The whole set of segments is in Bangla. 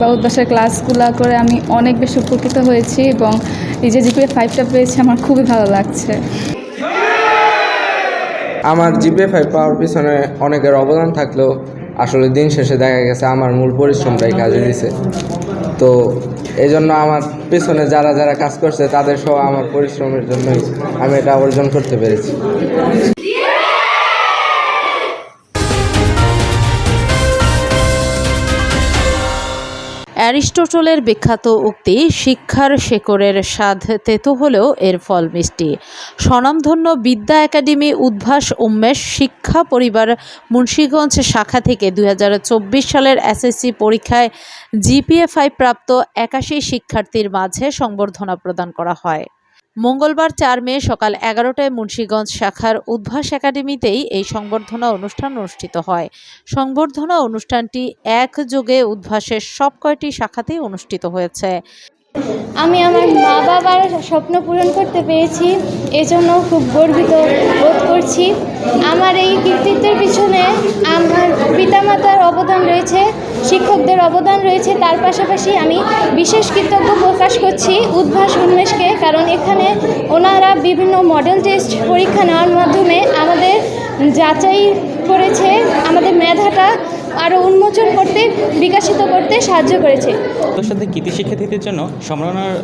বা উদ্বাসের ক্লাসগুলো করে আমি অনেক বেশি উপকৃত হয়েছি এবং এই যে জিপিএ ফাইভটা পেয়েছি আমার খুবই ভালো লাগছে। আমার জিপিএ ফাইভ পাওয়ার পিছনে অনেকের অবদান থাকলেও আসলে দিন শেষে দেখা গেছে আমার মূল পরিশ্রমটাই কাজে দিছে। তো এই জন্য আমার পেছনে যারা যারা কাজ করছে তাদের সহ আমার পরিশ্রমের জন্যই আমি এটা অর্জন করতে পেরেছি। অ্যারিস্টটলের বিখ্যাত উক্তি, শিক্ষার শেকরের স্বাদ তেতো হলেও এর ফল মিষ্টি স্বনামধন্য বিদ্যা একাডেমি উদ্ভাস উন্মেষ শিক্ষা পরিবার মুন্সীগঞ্জ শাখা থেকে দু হাজার চব্বিশ সালের এসএসসি পরীক্ষায় জিপিএফআই প্রাপ্ত একাশি শিক্ষার্থীর মাঝে সংবর্ধনা প্রদান করা হয়। মঙ্গলবার চার মে সকাল এগারোটায় মুন্সীগঞ্জ শাখার উদ্ভাস একাডেমিতেই এই সংবর্ধনা অনুষ্ঠান অনুষ্ঠিত হয়। সংবর্ধনা অনুষ্ঠানটি একযোগে উদ্ভাসের সব কয়টি শাখাতেই অনুষ্ঠিত হয়েছে। আমি আমার মা বাবার স্বপ্ন পূরণ করতে পেরেছি এজন্য খুব গর্বিত বোধ করছি। আমার এই কৃতিত্বের পিছনে আমার পিতামাতার অবদান রয়েছে, শিক্ষকদের অবদান রয়েছে, তার পাশাপাশি আমি বিশেষ কৃতজ্ঞ প্রকাশ করছি উদ্ভাস উন্মেষকে, কারণ এখানে ওনারা বিভিন্ন মডেল টেস্ট পরীক্ষা নেওয়ার মাধ্যমে আমাদের যাচাই করেছে, আমাদের মেধাটা আরও উন্মোচন করতে বিকাশিত করতে সাহায্য করেছে। তোর সাথে কৃতি শিক্ষার্থীদের জন্য সম্মাননার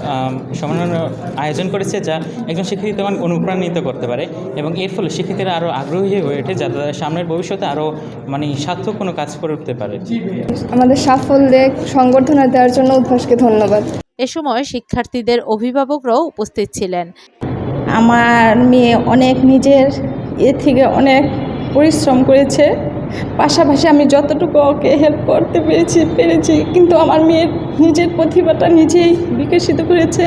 সম্মাননার আয়োজন করেছে যা একজন শিক্ষার্থী তখন অনুপ্রাণিত করতে পারে এবং এর ফলে শিক্ষার্থীরা আরও আগ্রহী হয়ে ওঠে যাতে সামনের ভবিষ্যতে আরও মানে সার্থক কোনো কাজ করে উঠতে পারে। আমাদের সাফল্যে সংবর্ধনা দেওয়ার জন্য উদ্ভাসকে ধন্যবাদ। এ সময় শিক্ষার্থীদের অভিভাবকরাও উপস্থিত ছিলেন। আমার মেয়ে অনেক নিজের এ থেকে অনেক পরিশ্রম করেছে। পাশাপাশি আমি যতটুকু ওকে হেল্প করতে পেরেছি পেরেছি, কিন্তু আমার মেয়ের নিজের প্রতিভাটা নিজেই বিকশিত করেছে।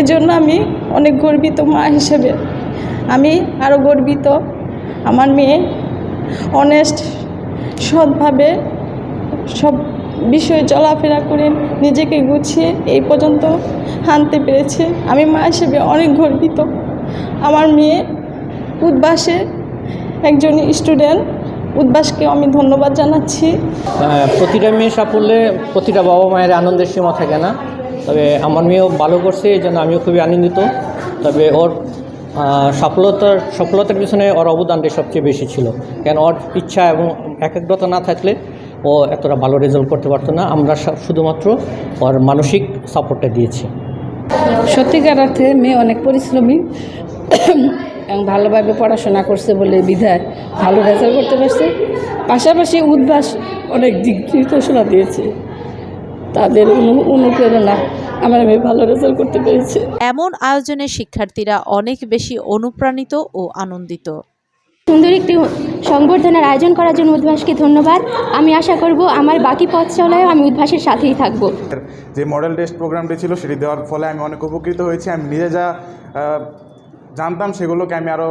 এজন্য আমি অনেক গর্বিত মা হিসেবে। আমি আরও গর্বিত আমার মেয়ে অনেস্ট সৎভাবে সব বিষয়ে চলাফেরা করে নিজেকে গুছিয়ে এই পর্যন্ত আনতে পেরেছে। আমি মা হিসেবে অনেক গর্বিত। আমার মেয়ে উদ্বাসে একজন স্টুডেন্ট উদ্বাসকে আমি ধন্যবাদ জানাচ্ছি। প্রতিটা মেয়ে সাফল্যে প্রতিটা বাবা মায়ের আনন্দের সীমা থাকে না। তবে আমার মেয়েও ভালো করছে এই জন্য আমিও খুবই আনন্দিত। তবে ওর সফলতার সফলতার পিছনে ওর অবদানটা সবচেয়ে বেশি ছিল। কেন ওর ইচ্ছা এবং একাগ্রতা না থাকলে ও এতটা ভালো রেজাল্ট করতে পারতো না। আমরা শুধুমাত্র ওর মানসিক সাপোর্টটা দিয়েছি। সত্যিকার অর্থে মেয়ে অনেক পরিশ্রমী। এবং ভালোভাবে পড়াশোনা করছে বলে বিধায় ভালো রেজাল্ট করতে পারছে। পাশাপাশি উদ্ভাস অনেক দিক নির্দেশনা দিয়েছে। তাদের অনু- অনুপ্রেরণা আমার মেয়ে ভালো রেজাল্ট করতে পেরেছে। এমন আয়োজনে শিক্ষার্থীরা অনেক বেশি অনুপ্রাণিত ও আনন্দিত। সুন্দর একটি সংবর্ধনার আয়োজন করার জন্য উদ্ভাসকে ধন্যবাদ। আমি আশা করব আমার বাকি পথ চলায়ও আমি উদ্ভাসের সাথেই থাকব। যে মডেল টেস্ট প্রোগ্রামটি ছিল সেটি দেওয়ার ফলে আমি অনেক উপকৃত হয়েছি। আমি নিজে যা জানতাম সেগুলোকে আমি আরও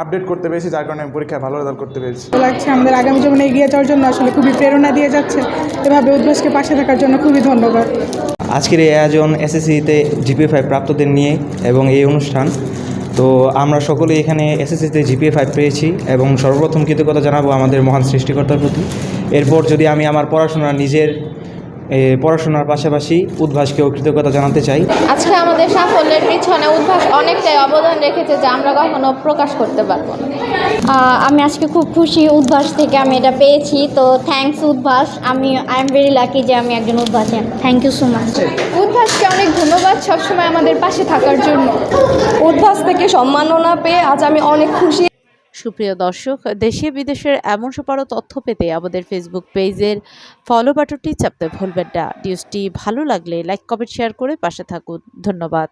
আপডেট করতে পেরেছি যার কারণে আমি পরীক্ষায় ভালো রেজাল্ট করতে পেরেছি। ভালো লাগছে আমাদের আগামী জীবনে এগিয়ে যাওয়ার জন্য আসলে খুবই প্রেরণা দিয়ে যাচ্ছে। এভাবে উদ্ভাসকে পাশে থাকার জন্য খুবই ধন্যবাদ। আজকের এই আয়োজন এসএসসিতে জিপিএ ফাইভ প্রাপ্তদের নিয়ে এবং এই অনুষ্ঠান। তো আমরা সকলে এখানে এসএসসিতে জিপিএ ফাইভ পেয়েছি এবং সর্বপ্রথম কৃতজ্ঞতা জানাব আমাদের মহান সৃষ্টিকর্তার প্রতি। এরপর যদি আমি আমার পড়াশোনা নিজের পড়াশোনার পাশাপাশি উদ্ভাসকেও কৃতজ্ঞতা জানাতে চাই। আজকে আমাদের সাফল্যের পিছনে উদ্ভাস অনেকটাই অবদান রেখেছে যা আমরা কখনো প্রকাশ করতে পারব না। আমি আজকে খুব খুশি উদ্ভাস থেকে আমি এটা পেয়েছি। তো থ্যাঙ্কস উদ্ভাস। আমি আই এম ভেরি লাকি যে আমি একজন উদ্ভাসী। থ্যাংক ইউ সো মাচ উদ্ভাসকে অনেক ধন্যবাদ সবসময় আমাদের পাশে থাকার জন্য। উদ্ভাস থেকে সম্মাননা পেয়ে আজ আমি অনেক খুশি। সুপ্রিয় দর্শক, দেশে বিদেশের এমন সপারো তথ্য পেতে আমাদের ফেসবুক পেজের ফলো বাটনটি চাপতে ভুলবেন না। নিউজটি ভালো লাগলে লাইক কমেন্ট শেয়ার করে পাশে থাকুন। ধন্যবাদ।